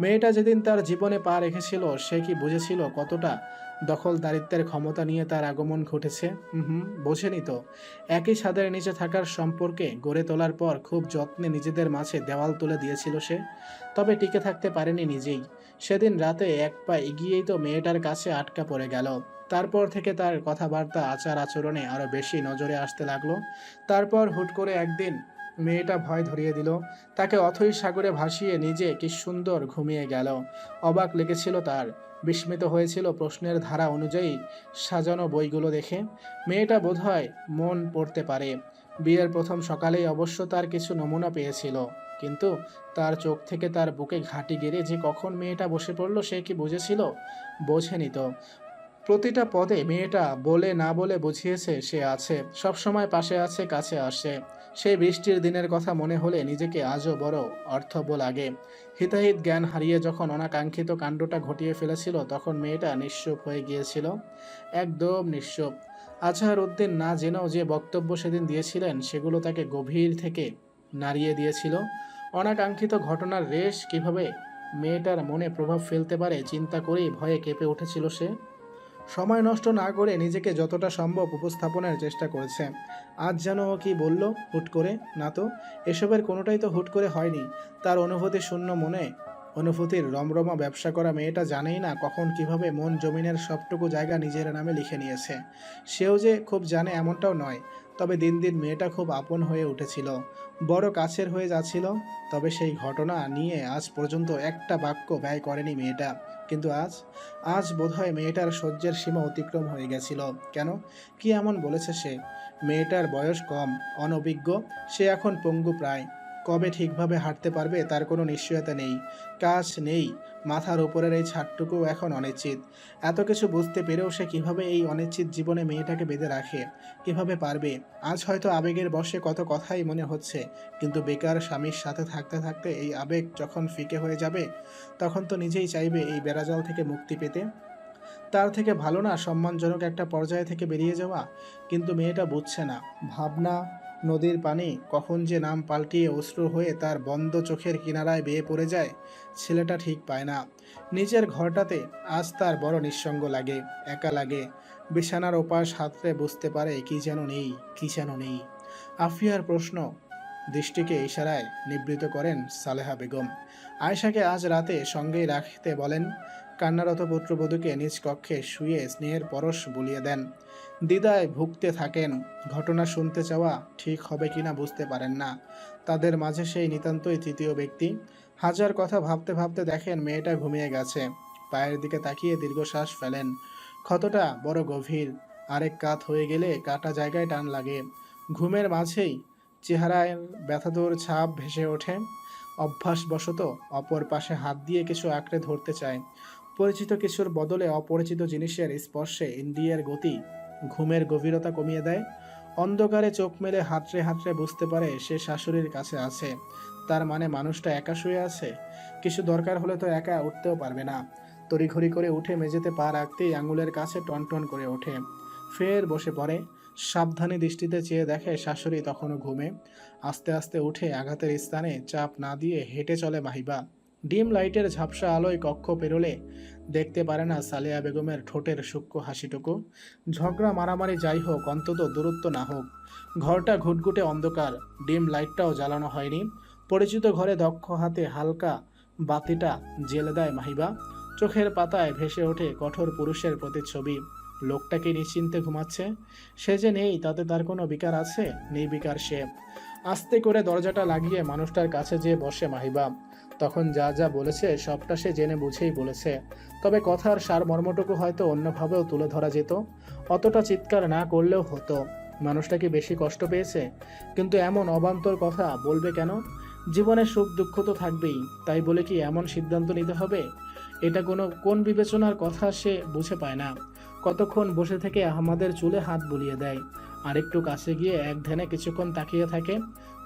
মেয়েটা যেদিন তার জীবনে পা রেখেছিল, সে কি বুঝেছিল কতটা দখল দখলদারিত্বের ক্ষমতা নিয়ে তার আগমন ঘটেছে? হুম বোঝেনি তো। একই ছাদের নিচে থাকার সম্পর্কে গড়ে তোলার পর খুব যত্নে নিজেদের মাঝে দেওয়াল তুলে দিয়েছিল সে। তবে টিকে থাকতে পারেনি নিজেই। সেদিন রাতে এক পা এগিয়েই তো মেয়েটার কাছে আটকা পড়ে গেল। তারপর থেকে তার কথাবার্তা আচার আচরণে আরও বেশি নজরে আসতে লাগল। তারপর হুট করে একদিন মেয়েটা ভয় ধরিয়ে দিল। তাকে অথই সাগরে ভাসিয়ে নিজে কি সুন্দর ঘুমিয়ে গেল। অবাক লেগেছিল তার। বিস্মিত হয়েছিল প্রশ্নের ধারা অনুযায়ী সাজানো বইগুলো দেখে। মেয়েটা বোধহয় মন পড়তে পারে। বিয়ের প্রথম সকালেই অবশ্য তার কিছু নমুনা পেয়েছিল। কিন্তু তার চোখ থেকে তার বুকে ঘাঁটি গেড়ে যে কখন মেয়েটা বসে পড়ল সে কি বুঝেছিল? বোঝেনি তো। প্রতিটা পদে মেয়েটা বলে না বলে বুঝিয়েছে সে আছে। সবসময় পাশে আছে, কাছে আসে। সেই বৃষ্টির দিনের কথা মনে হলে নিজেকে আজও বড় অর্থব লাগে হিতাহিত জ্ঞান হারিয়ে যখন অনাকাঙ্ক্ষিত কাণ্ডটা ঘটিয়ে ফেলেছিল, তখন মেয়েটা নিঃসুপ হয়ে গিয়েছিল। একদম নিঃসুপ আজহার উদ্দিন না জেনেও যে বক্তব্য সেদিন দিয়েছিলেন, সেগুলো তাকে গভীর থেকে নাড়িয়ে দিয়েছিল। অনাকাঙ্ক্ষিত ঘটনার রেশ কীভাবে মেয়েটার মনে প্রভাব ফেলতে পারে, চিন্তা করেই ভয়ে কেঁপে উঠেছিল সে। সময় নষ্ট না করে নিজেকে যতটা সম্ভব উপস্থাপনের চেষ্টা করেছে। আজ যেন ও কি বলল, হুট করে? না তো, এসবের কোনোটাই তো হুট করে হয়নি। তার অনুভূতি শূন্য মনে, অনুভূতির রমরমা ব্যবসা করা মেয়েটা জানেই না কখন কীভাবে মন জমিনের সবটুকু জায়গা নিজের নামে লিখে নিয়েছে। সেও যে খুব জানে এমনটাও নয়, তবে দিন দিন মেয়েটা খুব আপন হয়ে উঠেছিল। বড় কাছের হয়ে যাচ্ছিল, তবে সেই ঘটনা নিয়ে আজ পর্যন্ত একটা বাক্য ব্যয় করেনি মেয়েটা। কিন্তু আজ আজ বোধহয় মেয়েটার সহ্যের সীমা অতিক্রম হয়ে গেছিল। কেন? কি এমন বলেছে সে? মেয়েটার বয়স কম, অনভিজ্ঞ, সে এখন পঙ্গু প্রায়। কবে ঠিকভাবে হাঁটতে পারবে তার কোনো নিশ্চয়তা নেই। কাজ নেই। মাথার উপরের এই ছাদটুকু এখন অনিশ্চিত। এত কিছু বুঝতে পেরেও সে কীভাবে এই অনিশ্চিত জীবনে মেয়েটাকে বেঁধে রাখে, কীভাবে পারবে? আজ হয়তো আবেগের বশে কত কথাই মনে হচ্ছে, কিন্তু বেকার স্বামীর সাথে থাকতে থাকতে এই আবেগ যখন ফিকে হয়ে যাবে, তখন তো নিজেই চাইবে এই বেড়াজাল থেকে মুক্তি পেতে। তার থেকে ভালো না সম্মানজনক একটা পর্যায়ে থেকে বেরিয়ে যাওয়া, কিন্তু মেয়েটা বুঝছে না। ভাবনা নদীর পানি কখন যে নাম পাল্টিয়ে অশ্রু হয়ে তার বন্ধ চোখের কিনারায় বেয়ে পড়ে যায়, ছেলেটা ঠিক পায় না। নিজের ঘরটাতে আজ তার বড় নিঃসঙ্গ লাগে, একা লাগে। বিছানার ওপাশ হাতরে বুঝতে পারে কি যেন নেই, কি যেন নেই। আফিয়ার প্রশ্ন দৃষ্টিকে ইশারায় নিবৃত করেন সালেহা বেগম। আয়েশাকে আজ রাতে সঙ্গেই রাখতে বলেন, কান্নারত পুত্রবধূকে নিজ কক্ষে শুয়ে স্নেহের পরশ বুলিয়ে দেন। দিদায় ভুগতে থাকেন। ঘটনা শুনতে চাওয়া ঠিক হবে কিনা বুঝতে পারেন না। তাদের মাঝে সেই নিতান্তই তৃতীয় ব্যক্তি। হাজার কথা ভাবতে ভাবতে দেখেন মেয়েটা ঘুমিয়ে গেছে। পায়ের দিকে তাকিয়ে দীর্ঘশ্বাস ফেলেন। ক্ষতটা বড় গভীর। আরেক কাত হয়ে গেলে কাটা জায়গায় টান লাগে। ঘুমের মাঝেই চেহারায় ব্যথাদুর ছাপ ভেসে ওঠে। অভ্যাসবশত অপর পাশে হাত দিয়ে কিছু আঁকড়ে ধরতে চায়। পরিচিত কিছুর বদলে অপরিচিত জিনিসের স্পর্শে ইন্দ্রিয়ের গতি ঘুমের গভীরতা কমিয়ে দেয়। অন্ধকারে চোখ মেলে হাতড়ে হাতড়ে বুঝতে পারে সে শাশুড়ির কাছে আছে। তার মানে মানুষটা একা শুয়ে আছে। কিছু দরকার হলে তো একা উঠতেও পারবে না। তড়িঘড়ি করে উঠে মেঝেতে পা রাখতেই আঙুলের কাছে টনটন করে ওঠে। ফের বসে পড়ে। সাবধানী দৃষ্টিতে চেয়ে দেখে শাশুড়ি তখনও ঘুমে। আস্তে আস্তে উঠে আঘাতের স্থানে চাপ না দিয়ে হেঁটে চলে মাহিবা। ডিম লাইটের ঝাপসা আলোয় কক্ষ পেরোলে দেখতে পারে না সালেয়া বেগমের ঠোঁটের সূক্ষ্ম হাসিটুকু। ঝগড়া মারামারি যাই হোক, অন্তত দূরত্ব না হোক। ঘরটা ঘুটঘুটে অন্ধকার, ডিম লাইটটাও জ্বালানো হয়নি। পরিচিত ঘরে দক্ষ হাতে হালকা বাতিটা জেলে দেয় মাহিবা। চোখের পাতায় ভেসে ওঠে কঠোর পুরুষের প্রতিচ্ছবি। লোকটা কি নিশ্চিন্তে ঘুমাচ্ছে? সে যে নেই, তাতে তার কোনো বিকার আছে? নেই বিকার সে। আস্তে করে দরজাটা লাগিয়ে মানুষটার কাছে যেয়ে বসে মাহিবা। তখন যা যা বলেছে সবটা সে জেনে বুঝেই বলেছে। তবে কথার সারমর্মটুকু হয়তো অন্যভাবেও তুলে ধরা যেত। অতটা চিৎকার না করলেও হতো। মানুষটা কি বেশি কষ্ট পেয়েছে? কিন্তু এমন অবান্তর কথা বলবে কেন? জীবনে সুখ দুঃখ তো থাকবেই, তাই বলে কি এমন সিদ্ধান্ত নিতে হবে? এটা কোনো, কোন বিবেচনার কথা সে বুঝে পায় না। কতক্ষণ বসে থেকে আহমাদের চুলে হাত বুলিয়ে দেয়। আরেকটু কাছে গিয়ে এক ধ্যানে কিছুক্ষণ তাকিয়ে থাকে।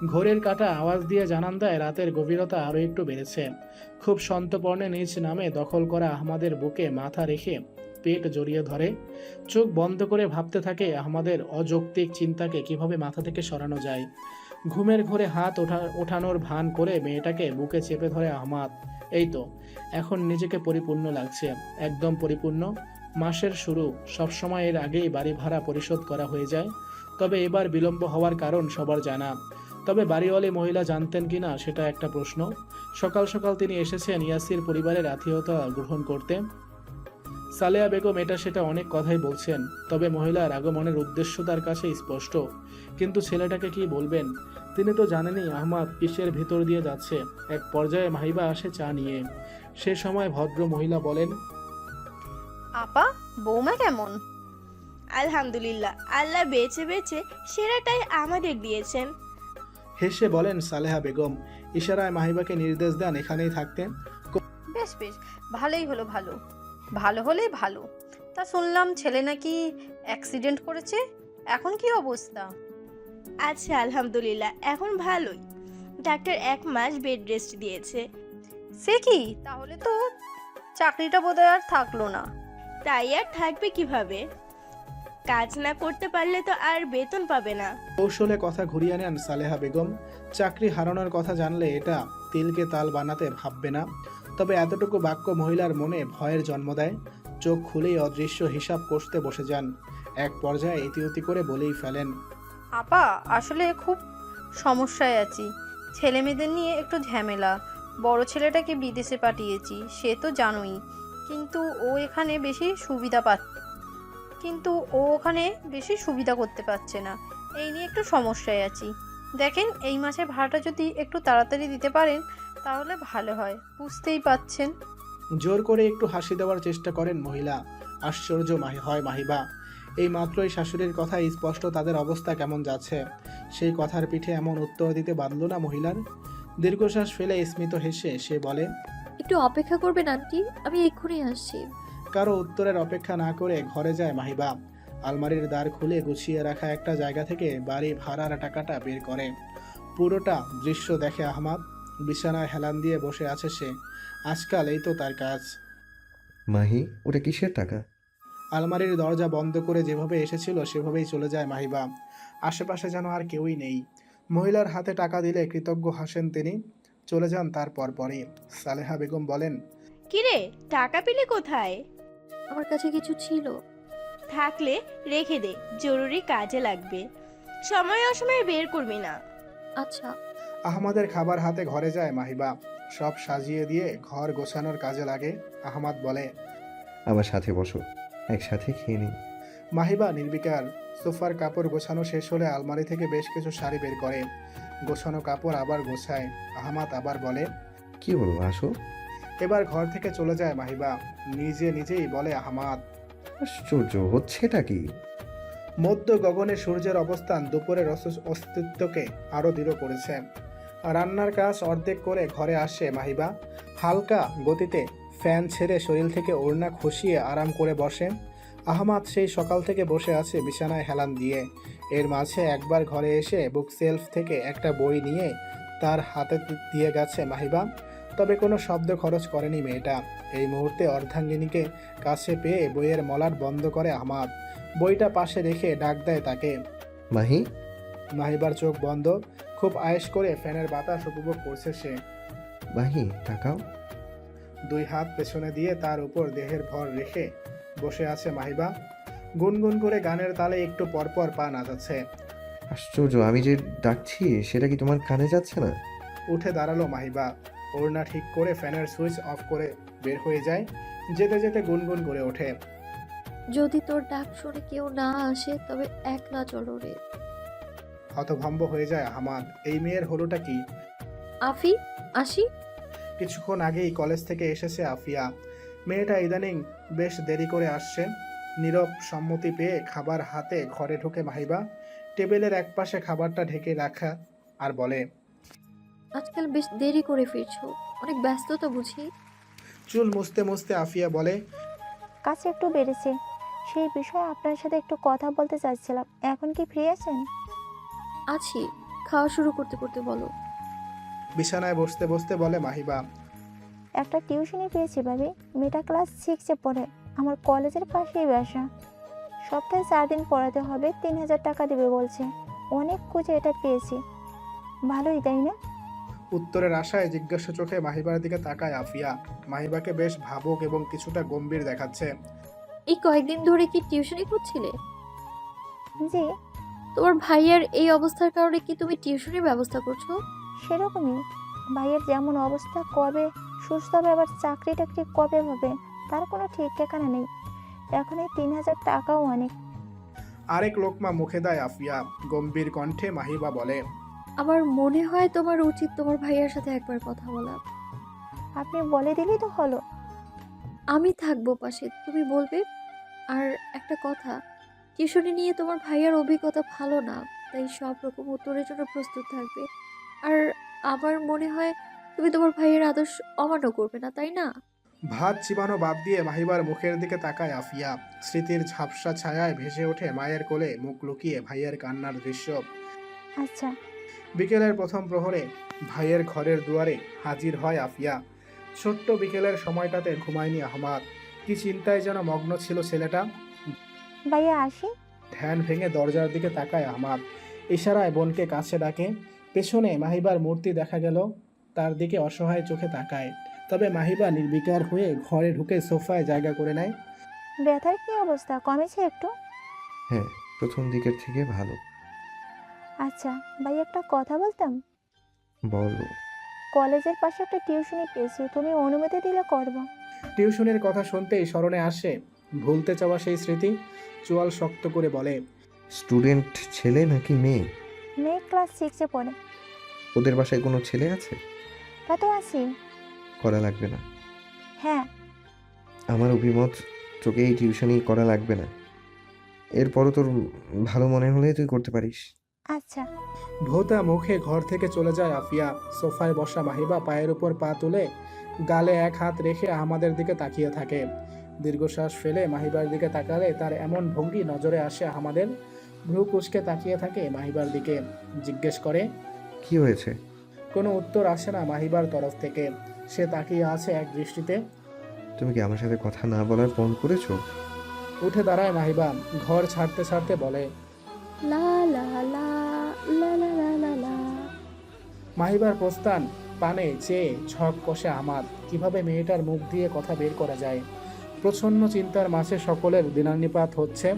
ঘড়ির কাটা আওয়াজ দিয়ে জানান দেয়, রাতের গভীরতা আরও একটু বেড়েছে। খুব সন্তপর্ণে নিজ নামে দখল করা আহমাদের বুকে মাথা রেখে পেট জড়িয়ে ধরে। চোখ বন্ধ করে ভাবতে থাকে আহমাদের অযৌক্তিক চিন্তাকে কীভাবে মাথা থেকে সরানো যায়। ঘুমের ঘরে হাত ওঠা, ওঠানোর ভান করে মেয়েটাকে বুকে চেপে ধরে, আহমাদ, এই তো, এখন নিজেকে পরিপূর্ণ লাগছে, একদম পরিপূর্ণ। মাসের শুরু, সবসময় এর আগেই বাড়ি ভাড়া পরিশোধ করা হয়ে যায়। তবে এবার বিলম্ব হওয়ার কারণ সবার জানা। তবে বাড়িওয়ালি মহিলা জানতেন কিনা সেটা একটা প্রশ্ন। সকাল সকাল তিনি এসেছেন ইয়াসির পরিবারের আত্মীয়তা গ্রহণ করতে। সালেয়া বেগম এটা সেটা অনেক কথাই বলছেন, তবে মহিলার আগমনের উদ্দেশ্য তার কাছে স্পষ্ট। কিন্তু ছেলেটাকে কি বলবেন? তিনি তো জানেনই আহমাদ কিসের ভিতর দিয়ে যাচ্ছে, এক পর্যায়ে মাহিবা আসে চা নিয়ে। সে সময় ভদ্র মহিলা বলেন, আপা, বৌমা কেমন? আলহামদুলিল্লাহ আল্লাহ বেছে বেছে সেরাটাই আমাদের দিয়েছেন। হেসে বলেন সালেহা বেগম ইশারায় মাহিবাকে নির্দেশ দেন এখানেই থাকতে। বেশ বেশ ভালোই হলো ভালো। ভালো হলেই ভালো। তা শুনলাম ছেলে নাকি অ্যাক্সিডেন্ট করেছে এখন কি অবস্থা? আচ্ছা আলহামদুলিল্লাহ এখন ভালোই। ডাক্তার এক মাস বেড রেস্ট দিয়েছে। সে কি? তাহলে তো চাকরিটা বোধহয় আর থাকল না। তাই আর থাকবে কীভাবে? কাজ না করতে পারলে তো আর বেতন পাবে না। কৌশলে কথা ঘুরিয়ে নেন সালেহা বেগম। চাকরি হারানোর কথা জানলে এটা তিলকে তাল বানাতে ভাববে না। তবে এতটুকু বাক্য মহিলার মনে ভয়ের জন্ম দেয়। চোখ খুলেই অদৃশ্য হিসাব কষতে বসে যান। এক পর্যায়ে ইতিউতি করে বলেই ফেলেন আপা আসলে খুব সমস্যায় আছি। ছেলে মেয়েদের নিয়ে একটু ঝামেলা। বড় ছেলেটাকে বিদেশে পাঠিয়েছি সে তো জানোই। কিন্তু ও এখানে বেশি সুবিধা পাচ্ছে কিন্তু ও ওখানে বেশি সুবিধা করতে পারছে না। এই নিয়ে একটু সমস্যায় আছি। দেখেন এই মাসে ভাড়াটা যদি একটু তাড়াতাড়ি দিতে পারেন তাহলে ভালো হয়। বুঝতেই পাচ্ছেন জোর করে একটু হাসি দেওয়ার চেষ্টা করেন মহিলা। আশ্চর্য মাহি হয় মাহিবা। এই মাত্রই শাশুড়ির কথা স্পষ্ট তাদের অবস্থা কেমন যাচ্ছে? সেই কথার পিঠে এমন উত্তর দিতে বাঁধল না মহিলার? দীর্ঘশ্বাস ফেলে স্মিত হেসে সে বলে একটু অপেক্ষা করবেন আন্টি। আমি এক্ষুনি আসছি। কারও উত্তরের অপেক্ষা না করে ঘরে যায় মাহিবা। আলমারির দ্বার খুলে গুছিয়ে রাখা একটা জায়গা থেকে বাড়ি ভাড়ার টাকাটা বের করে। পুরোটা দৃশ্য দেখে আহমাদ। বিছানায় হেলান দিয়ে বসে আছে সে। আজকাল এই তো তার কাজ। মাহি ওটা কিসের টাকা? আলমারির দরজা বন্ধ করে যেভাবে এসেছিল সেভাবেই চলে যায় মাহিবা। আশেপাশে যেন আর কেউই নেই। মহিলার হাতে টাকা দিলে কৃতজ্ঞ হাসেন তিনি। চলে যান তার পরপরই। সালেহা বেগম বলেন কিরে টাকা পেলে কোথায়? আমার কাছে কিছু ছিল। থাকলে রেখে দে জরুরি কাজে লাগবে। সময় অসময়ে বের করবি না। আচ্ছা। আহমাদের খাবার হাতে ঘরে যায় মাহিবা। সব সাজিয়ে দিয়ে ঘর গোছানোর কাজে লাগে আহমাদ বলে। আমার সাথে বসো একসাথে খেয়ে নিই। মাহিবা নির্বিকার সোফার কাপড় গোছানো শেষ হলে আলমারি থেকে বেশ কিছু শাড়ি বের করে। গোছানো কাপড় আবার গোছায় আহমাদ আবার বলে কি বলব আসো। এবার ঘর থেকে চলে যায় মাহিবা। নিজে নিজেই বলে আহমাদ। আশ্চর্য হচ্ছেটা কি? মধ্য গগনে সূর্যের অবস্থান দুপুরের অস- অস্তিত্বকে আরও দৃঢ় করেছে। রান্নার কাজ অর্ধেক করে ঘরে আসে মাহিবা। হালকা গতিতে ফ্যান ছেড়ে শরীর থেকে ওড়না খসিয়ে আরাম করে বসে। আহমাদ সেই সকাল থেকে বসে আছে বিছানায় হেলান দিয়ে। এর মাঝে একবার ঘরে এসে বুক সেলফ থেকে একটা বই নিয়ে তার হাতে দিয়ে গেছে মাহিবা। তবে কোনো শব্দ খরচ করেনি মেয়েটা। এই মুহূর্তে অর্ধাঙ্গিনীকে কাছে পেয়ে বইয়ের মলাট বন্ধ করে আহমাদ বইটা পাশে রেখে ডাক দেয় তাকে। মাহি? মাহিবার চোখ বন্ধ। খুব আয়েশ করে ফ্যানের বাতাস উপভোগ করছে সে। মাহি তাকাও। দুই হাত পেছনে দিয়ে তার উপর দেহের ভর রেখে বসে আছে মাহিবা। গুনগুন করে গানের তালে একটু পরপর পা নাচাচ্ছে। আশ্চর্য আমি যে ডাকছি সেটা কি তোমার কানে যাচ্ছে না? উঠে দাঁড়াল মাহিবা। ওড়না ঠিক করে ফ্যানের সুইচ অফ করে বের হয়ে যায় যেতে যেতে গুনগুন করে ওঠে। যদি তোর ডাক শুনে কেউ না আসে তবে একলা চলো রে। হতভম্ব হয়ে যায় আহমাদ। এই মেয়ের হলোটা কি? আফি? আসি? কিছুক্ষণ আগেই কলেজ থেকে এসেছে আফিয়া। মেয়েটা ইদানিং বেশ দেরি করে আসছে। নীরব সম্মতি পেয়ে খাবার হাতে ঘরে ঢুকে মাহিবা। টেবিলের একপাশে খাবারটা ঢেকে রাখা আর বলে আজকাল বেশ দেরি করে ফিরছো অনেক ব্যস্ততা বুঝি। চুল মুছতে মুছতে আফিয়া বলে কাছে একটু বেড়েছে। সেই বিষয়ে আপনার সাথে একটু কথা বলতে চাচ্ছিলাম। এখন কি ফ্রি আছেন? আছি খাওয়া শুরু করতে করতে বলো। বিছানায় বসতে বসতে বলে মাহিবা। একটা টিউশনি পেয়েছি ভাবি। মেয়েটা ক্লাস সিক্সে পড়ে। আমার কলেজের পাশেই বাসা। সপ্তাহে চার দিন পড়াতে হবে তিন হাজার টাকা দেবে বলছে। অনেক খুঁজে এটা পেয়েছি। ভালোই তাই না? উত্তরের আশায় জিজ্ঞাসা চোখে মাহিবার দিকে তাকায় আফিয়া। মাহিবাকে বেশ ভাবুক এবং কিছুটা গম্ভীর দেখাচ্ছে। এই কয়েকদিন ধরে কি টিউশনি করছিলে জি। তোমার ভাইয়ার এই অবস্থার কারণে কি তুমি টিউশনির ব্যবস্থা করছ? সেরকমই। ভাইয়ের যেমন অবস্থা কবে সুস্থ হবে আবার চাকরি টাকরি কবে হবে তার কোনো ঠিক ঠিকানা নেই। এখন এই তিন হাজার টাকাও অনেক। আরেক লোকমা মুখে দেয় আফিয়া। গম্ভীর কণ্ঠে মাহিবা বলে আমার মনে হয় তোমার উচিত তোমার ভাইয়ার সাথে একবার কথা বলা। আপনি বলে দিলেই তো হলো। আমি থাকব পাশে তুমি বলবে। আর একটা কথা টিউশনি নিয়ে তোমার ভাইয়ার অভিজ্ঞতা ভালো না তাই সব রকম উত্তরের জন্য প্রস্তুত থাকবে। আর আমার মনে হয় তুমি তোমার ভাইয়ের আদর্শ অমান্য করবে না তাই না? ভাত চিবানো বাদ দিয়ে মাহিবার মুখের দিকে তাকায় আফিয়া। স্মৃতির ঝাপসা ছায়ায় ভেসে ওঠে মায়ের কোলে মুখ লুকিয়ে ভাইয়ের কান্নার দৃশ্য। আচ্ছা বিকেলের প্রথম প্রহরে ভাইয়ের ঘরের দুয়ারে হাজির হয় আফিয়া। ছোট্ট বিকেলের সময়টাতে ঘুমায়নি আহমাদ। কি চিন্তায় যেন মগ্ন ছিল ছেলেটা? ভাইয়া আসি। ধ্যান ভেঙে দরজার দিকে তাকায় আহমাদ। ইশারায় বোনকে কাছে ডাকে। পেছনে মাহিবার মূর্তি দেখা গেল। তার দিকে অসহায় চোখে তাকায়। তবে মাহিবা নির্বিকার হয়ে ঘরে ঢুকে সোফায় জায়গা করে নেয়। ব্যথার কি অবস্থা? কমেছে একটু? হ্যাঁ প্রথম দিকের থেকে ভালো। আচ্ছা ভাই একটা কথা বলতাম? বলো। কলেজের পাশে একটা টিউশনি পেয়েছি তুমি অনুমতি দিলে করব। টিউশনের কথা শুনতেই স্মরণে আসে ভুলতে চাওয়া সেই স্মৃতি চোয়াল শক্ত করে বলে স্টুডেন্ট ছেলে নাকি মেয়ে? মেয়ে ক্লাস সিক্সে পড়ে। ওদের বাসায় কোনো ছেলে আছে? তা তো আছি করা লাগবে না। হ্যাঁ। আমার অভিমত তোকে এই টিউশনি করা লাগবে না। এরপরও তোর ভালো মনে হলে তুই করতে পারিস। আচ্ছা। ভোতা মুখে ঘর থেকে চলে যায় আফিয়া। সোফায় বসা মাহিবা পায়ের উপর পা তুলে গালে এক হাত রেখে আমাদের দিকে তাকিয়ে থাকে। দীর্ঘশ্বাস ফেলে মাহিবার দিকে তাকালে তার এমন ভঙ্গি নজরে আসে আমাদের। ভ্রু কুচকে তাকিয়ে থাকে মাহিবার দিকে। জিজ্ঞেস করে কি হয়েছে? কোনো উত্তর আসে না মাহিবার তরফ থেকে। সে তাকিয়ে আছে এক দৃষ্টিতে। তুমি কি আমার সাথে কথা না বলার ফোন করেছ? উঠে দাঁড়ায় মাহিবা। ঘর ছাড়তে ছাড়তে বলে মাহিবার প্রস্থান, পানে চেয়ে ছক কষে আমার কীভাবে মেয়েটার মুখ দিয়ে কথা বের করা যায়? প্রচ্ছন্ন চিন্তার মাঝে সকলের দিনানিপাত হচ্ছে।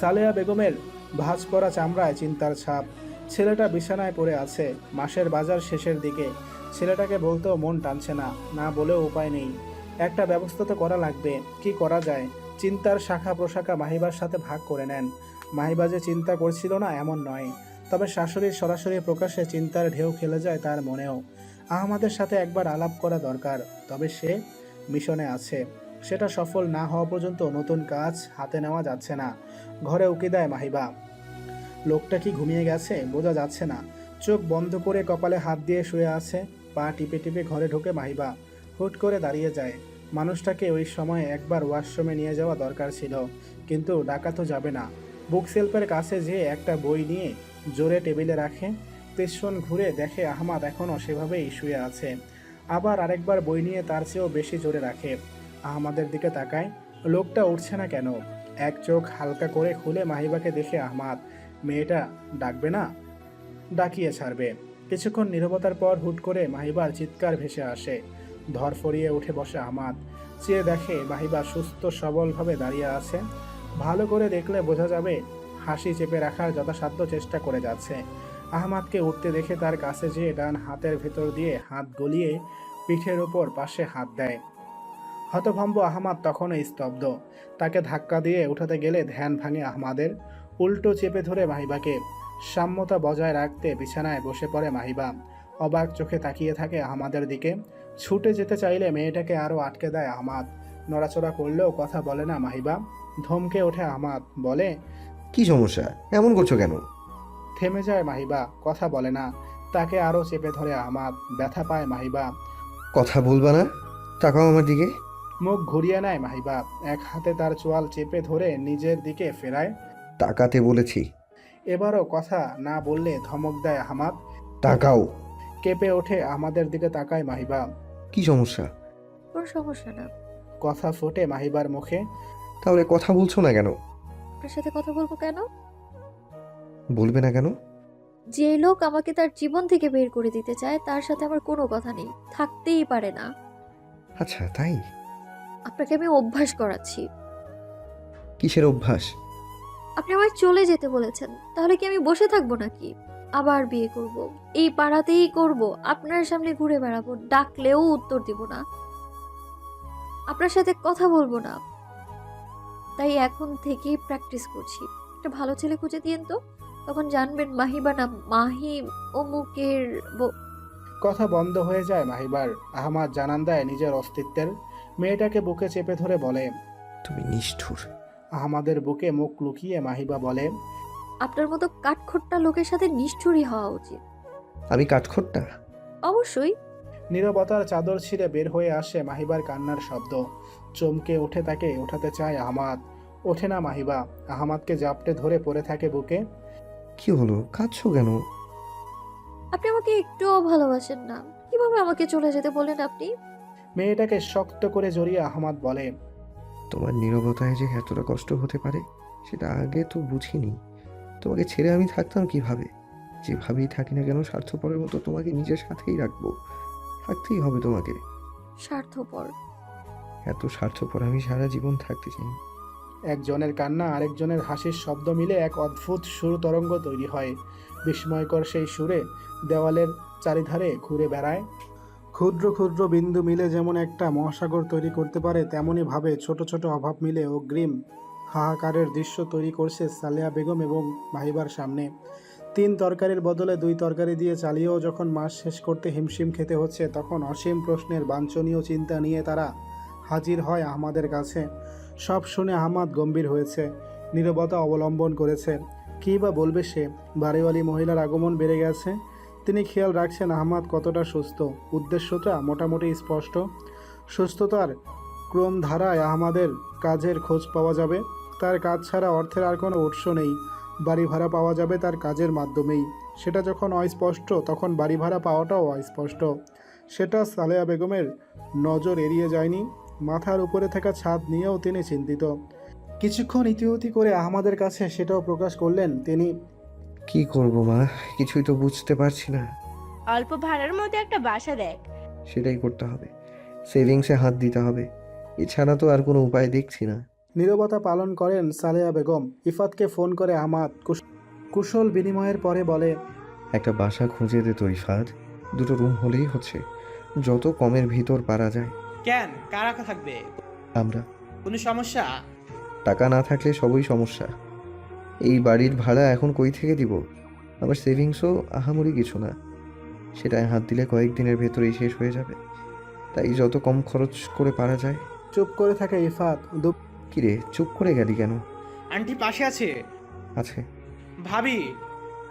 সালেয়া বেগমের ভাঁজ করা চামড়ায় চিন্তার ছাপ। ছেলেটা বিছানায় পড়ে আছে, মাসের বাজার শেষের দিকে। ছেলেটাকে বলতেও মন টানছে না না বলেও উপায় নেই। একটা ব্যবস্থা তো করা লাগবে, কি করা যায়? চিন্তার শাখা প্রশাখা মাহিবার সাথে ভাগ করে নেন। মাহিবা যে চিন্তা করছিল না, এমন নয়। তবে শাশুড়ির সরাসরি প্রকাশে চিন্তার ঢেউ খেলে যায় তার মনেও। আহমাদের সাথে একবার আলাপ করা দরকার, তবে সে মিশনে আছে। সেটা সফল না হওয়া পর্যন্ত নতুন কাজ হাতে নেওয়া যাচ্ছে না। ঘরে উকি দেয় মাহিবা। লোকটা কি ঘুমিয়ে গেছে? বোঝা যাচ্ছে না। চোখ বন্ধ করে কপালে হাত দিয়ে শুয়ে আছে। পা টিপে টিপে ঘরে ঢোকে মাহিবা। হুট করে দাঁড়িয়ে যায়। মানুষটাকে ওই সময় একবার ওয়াশরুমে নিয়ে যাওয়া দরকার ছিল। কিন্তু ডাকা তো যাবে না। বুক সেলফের কাছে যেয়ে একটা বই নিয়ে জোরে টেবিলে রাখে, পেছন ঘুরে দেখে আহমাদ এখনও সেভাবেই শুয়ে আছে। আবার আরেকবার বই নিয়ে তার চেয়েও বেশি জোরে রাখে। আহমাদের দিকে তাকায়, লোকটা উঠছে না কেন? এক চোখ হালকা করে খুলে মাহিবাকে দেখে আহমাদ, মেয়েটা ডাকবে না? ডাকিয়ে ছাড়বে। কিছুক্ষণ নীরবতার পর হুট করে মাহিবার চিৎকার ভেসে আসে। ধর ফরিয়ে উঠে বসে আহমাদ। চেয়ে দেখে মাহিবা সুস্থ সবলভাবে দাঁড়িয়ে আছে। ভালো করে দেখলে বোঝা যাবে হাসি চেপে রাখার যথাসাধ্য চেষ্টা করে যাচ্ছে। আহমাদকে উঠতে দেখে তার কাছে যেয়ে ডান হাতের ভেতর দিয়ে হাত গলিয়ে পিঠের ওপর পাশে হাত দেয়। হতভম্ব আহমাদ তখনও স্তব্ধ। তাকে ধাক্কা দিয়ে উঠাতে গেলে ধ্যান ভাঙে আহমাদের। উল্টো চেপে ধরে মাহিবাকে। সাম্যতা বজায় রাখতে বিছানায় বসে পড়ে মাহিবা। অবাক চোখে তাকিয়ে থাকে আহমাদের দিকে। ছুটে যেতে চাইলে মেয়েটাকে আরও আটকে দেয় আহমাদ। নড়াচড়া করলেও কথা বলে না মাহিবা। ধমকে ওঠে আহমাদ বলে কি সমস্যা? এমন করছ কেন? থেমে যায় মাহিবা কথা বলে না। তাকে আরও চেপে ধরে আহমাদ ব্যথা পায় মাহিবা। কথা বলবা না? তাকাও আমার দিকে। মুখ ঘুরিয়ে নেয় মাহিবা এক হাতে তার চোয়াল চেপে ধরে নিজের দিকে ফেরায়। তাকাতে বলেছি। এবারও কথা না বললে ধমক দেয় আহমাদ তাকাও। কেঁপে ওঠে আমাদের দিকে তাকায় মাহিবা। কি সমস্যা? কোনো সমস্যা না। কথা ফোটে মাহিবার মুখে। তাহলে কথা বলছো না কেন? আপনার সাথে কথা বলব কেন? বলবে না কেন? যে লোক আমাকে তার জীবন থেকে বের করে দিতে চায় তার সাথে আমার কোনো কথা নেই। থাকতেই পারে না। আচ্ছা তাই? আপনাকে আমি অভ্যাস করাচ্ছি। কিসের অভ্যাস? আপনি আমায় চলে যেতে বলেছেন। তাহলে কি আমি বসে থাকব নাকি? আবার বিয়ে করব। এই পাড়াতেই করব। আপনার সামনে ঘুরে বেড়াবো। ডাকলেও উত্তর দিব না। আপনার সাথে কথা বলব না। তাই এখন থেকেই প্র্যাকটিস করছি। একটা ভালো ছেলে খুঁজে দিয়েন তো। তখন জানবেন মাহিবা না মাহি অমুকের। কথা বন্ধ হয়ে যায় মাহিবার। আহমাদ জানান দেয় নিজের অস্তিত্বের। মেয়েটাকে বুকে চেপে ধরে বলে তুমি নিষ্ঠুর। আহমাদের বুকে মুখ লুকিয়ে মাহিবা বলে আপনার মতো কাঠখোট্টা লোকের সাথে নিষ্ঠুরই হওয়া উচিত। আমি কাঠখোট্টা? অবশ্যই। নীরবতার চাদর ছিঁড়ে বের হয়ে আসে মাহিবার কান্নার শব্দ। চমকে উঠে তাকে ওঠাতে চায় আহমাদ। ওঠে না মাহিবা। আহমাদকে জাপটে ধরে পড়ে থাকে বুকে। কি হলো? কাঁদছো কেন? আপনি আমাকে একটুও ভালোবাসেন না। কীভাবে আমাকে চলে যেতে বলেন আপনি? মেয়েটাকে শক্ত করে জড়িয়ে আহমাদ বলে তোমার নীরবতায় যে এতটা কষ্ট হতে পারে সেটা আগে তো বুঝিনি। তোমাকে ছেড়ে আমি থাকতাম কীভাবে? যেভাবেই থাকি না কেন স্বার্থপরের মতো তোমাকে নিজের সাথেই রাখব। থাকতেই হবে তোমাকে। স্বার্থপর। এত স্বার্থপর আমি সারা জীবন থাকতে চাই। একজনের কান্না, আরেকজনের হাসির শব্দ মিলে এক অদ্ভুত সুর তরঙ্গ তৈরি হয়। বিস্ময়কর সেই সুরে দেওয়ালের চারিধারে ঘুরে বেড়ায়। ক্ষুদ্র ক্ষুদ্র বিন্দু মিলে যেমন একটা মহাসাগর তৈরি করতে পারে তেমনই ভাবে ছোট ছোট অভাব মিলে অগ্রিম হাহাকারের দৃশ্য তৈরি করছে সালেয়া বেগম এবং মাহিবার সামনে। তিন তরকারির বদলে দুই তরকারি দিয়ে চালিয়েও যখন মাস শেষ করতে হিমশিম খেতে হচ্ছে, তখন অসীম প্রশ্নের বাঞ্ছনীয় চিন্তা নিয়ে তারা হাজির হয় আমাদের কাছে। সব শুনে আহমাদ গম্ভীর হয়েছে, নীরবতা অবলম্বন করেছে। কী বা বলবে সে? বাড়িওয়ালি মহিলার আগমন বেড়ে গেছে। তিনি খেয়াল রাখছেন আহমাদ কতটা সুস্থ। উদ্দেশ্যটা মোটামুটি স্পষ্ট। সুস্থতার ক্রমধারায় আহমাদের কাজের খোঁজ পাওয়া যাবে। তার কাজ ছাড়া অর্থের আর কোনো উৎস নেই। বাড়ি ভাড়া পাওয়া যাবে তার কাজের মাধ্যমেই। সেটা যখন অস্পষ্ট, তখন বাড়ি ভাড়া পাওয়াটাও অস্পষ্ট। সেটা সালেয়া বেগমের নজর এড়িয়ে যায়নি। মাথার উপরে থাকা ছাদ নিয়েও তিনি চিন্তিত। কিছুক্ষণ ইতিউতি করে আহমাদের কাছে সেটাও প্রকাশ করলেন তিনি। কি করব মা? কিছুই তো বুঝতে পারছি না। অল্প ভাড়ার মধ্যে একটা বাসা দেখ। সেটাই করতে হবে। সেভিংসে হাত দিতে হবে। এছাড়া তো আর কোনো উপায় দেখছি না। নীরবতা পালন করেন সালেয়া বেগম। ইফাতকে ফোন করে আহমাদ কুশ- কুশল বিনিময়ের পরে বলে একটা বাসা খুঁজে দে তো ইফাদ দুটো রুম হলেই হচ্ছে। যত কমের ভিতর পারা যায়। কেন? কারা থাকবে? আমরা। কোনো সমস্যা? টাকা না থাকলে সবই সমস্যা। এই বাড়ির ভাড়া এখন কই থেকে দিব? আমার সেভিংসও আহামরি কিছু না। সেটায় হাত দিলে কয়েকদিনের ভেতরেই শেষ হয়ে যাবে। তাই যত কম খরচ করে পারা যায়। চুপ করে থাকে ইফাত দু কিরে চুপ করে গেলি কেন? আন্টি পাশে আছে। আছে। ভাবি।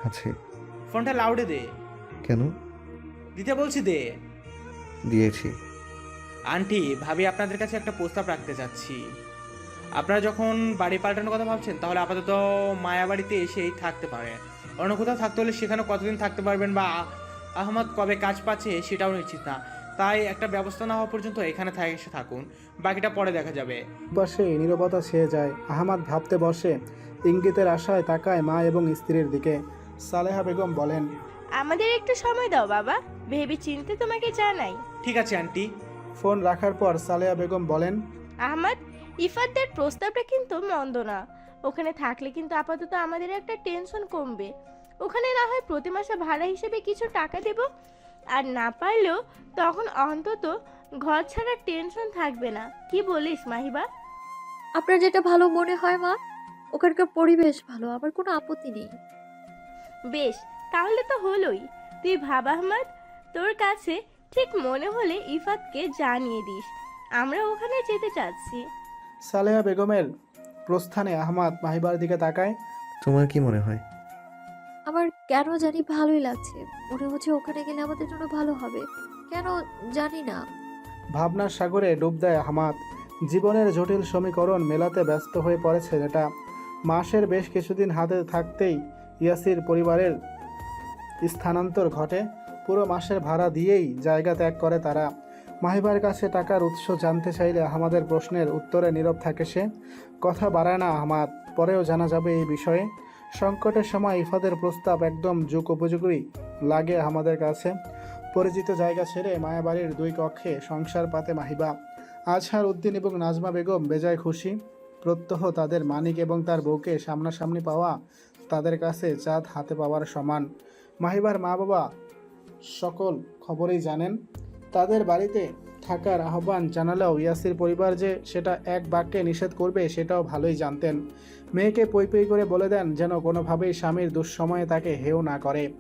আছে। ফোনটা লাউডে দে। কেন? দিতে বলছি দে। দিয়েছি। আন্টি ভাবি আপনাদের কাছে একটা প্রস্তাব রাখতে চাচ্ছি আপনারা যখন বাড়ি পাল্টানোর কথা ভাবছেন তাহলে আপাতত মায়া বাড়িতে এসেই থাকতে পারে। অন্য কোথাও থাকতে হলে সেখানে কতদিন থাকতে পারবেন বা আহমদ কবে কাজ পাচ্ছে সেটাও নিশ্চিত না। তাই একটা ব্যবস্থা না হওয়া পর্যন্ত এখানে থাকে এসে থাকুন। বাকিটা পরে দেখা যাবে। পাশে নীরবতা ছেয়ে যায়। আহমাদ ভাবতে বসে ইঙ্গিতের আশায় তাকায় মা এবং স্ত্রীর দিকে। সালেহা বেগম বলেন আমাদের একটু সময় দাও বাবা। ভেবে চিনতে তোমাকে জানাই। ঠিক আছে আন্টি। ফোন রাখার পর সালেহা বেগম বলেন আহমদ ইফাতদের প্রস্তাবটা কিন্তু মন্দ না। ওখানে থাকলে কিন্তু আপাতত আমাদের একটা টেনশন কমবে। ওখানে না হয় প্রতি মাসে ভাড়া হিসেবে কিছু টাকা দেব। আর না পারলেও তখন অন্তত ঘর ছাড়া টেনশন থাকবে না। কি বলিস মাহিবা? আপনার যেটা ভালো মনে হয় মা ওখানকার পরিবেশ ভালো আমার কোনো আপত্তি নেই। বেশ তাহলে তো হলোই। তুই ভাব আহমদ তোর কাছে ঠিক মনে হলে ইফাতকে জানিয়ে দিস। আমরা ওখানে যেতে চাচ্ছি। সালেহা বেগমের প্রস্থানে আহমাদ মাহিবার দিকে তাকায়। তোমার কি মনে হয়? আমার কেন জানি ভালোই লাগছে। মনে হচ্ছে ওখানে গেলে আমাদের জন্য ভালো হবে। কেন জানি না। ভাবনার সাগরে ডুব দেয় আহমাদ। জীবনের জটিল সমীকরণ মেলাতে ব্যস্ত হয়ে পড়ে ছেলেটা মাসের বেশ কিছুদিন হাতে থাকতেই ইয়াসির পরিবারের স্থানান্তর ঘটে। পুরো মাসের ভাড়া দিয়েই জায়গা ত্যাগ করে তারা। মাহিবার কাছে টাকার উৎস জানতে চাইলে আহমাদের প্রশ্নের উত্তরে নীরব থাকে সে। কথা বাড়ায় না আহমাদ পরেও জানা যাবে এই বিষয়ে। সংকটের সময় ইফাদের প্রস্তাব একদম যুগ উপযোগী লাগে আমাদের কাছে। পরিচিত জায়গা ছেড়ে মায়াবাড়ির দুই কক্ষে সংসার পাতে মাহিবা। আজহার উদ্দিন এবং নাজমা বেগম বেজায় খুশি। প্রত্যহ তাদের মানিক এবং তার বউকে সামনাসামনি পাওয়া তাদের কাছে চাঁদ হাতে পাওয়ার সমান। মাহিবার মা বাবা সকল খবরেই জানেন। তাদের বাড়িতে থাকার আহ্বান জানালেও ইয়াসির পরিবার যে সেটা এক বাক্যে নিষেধ করবে সেটাও ভালোই জানতেন। মেয়েকে পই পৈ করে বলে দেন যেন কোনোভাবেই স্বামীর দুঃসময়ে তাকে হেও না করে।